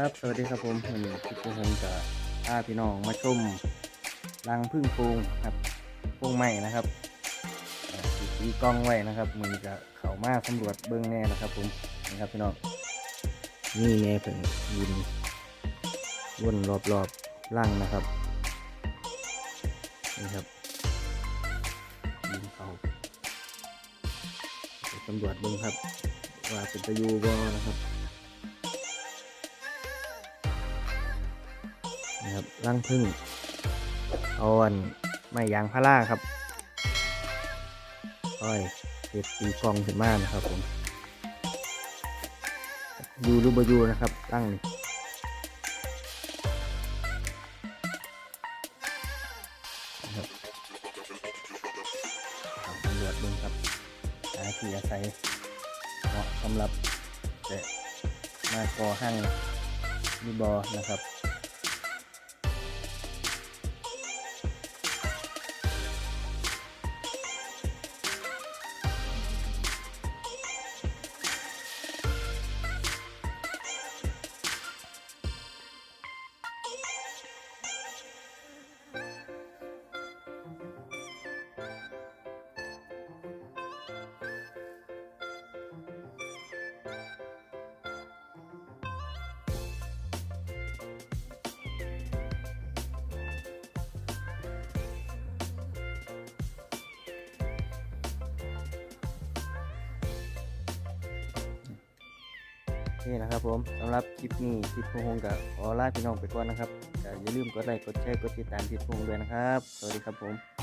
ครับ สวัสดีครับผมวันนี้พี่ปูหงจะพาพี่น้องมาชมรังพึ่งโพงครับโพงใหม่นะครับตีกล้องไว้นะครับมือจะเข้ามาสำรวจเบื้องแน่นะครับ ผมนะครับพี่น้องนี่แม่เพิ่งยินวนรอบๆรังนะครับนี่ครับยินเขาไปสำรวจเบื้องครับ ว่าเป็นตะยูบ่นะครับ นะครับรังพึ่งเอาอันไม้ยางพาราครับอ้อยเก็บตีกองขึ้นมานะครับผมยูรูบยูนะครับตั้งนี่นะครับตำรวจดูครับหาที่อาศัยเหมาะสำหรับแต่มาก่อห้างมีบอนะครับ นี่นะครับผมสำหรับคลิปนี้คลิปพงกับออลาพี่น้องไปก่อนนะครับอย่าลืมกดไลค์กดแชร์กดติดตามทิปพงด้วยนะครับ สวัสดีครับผม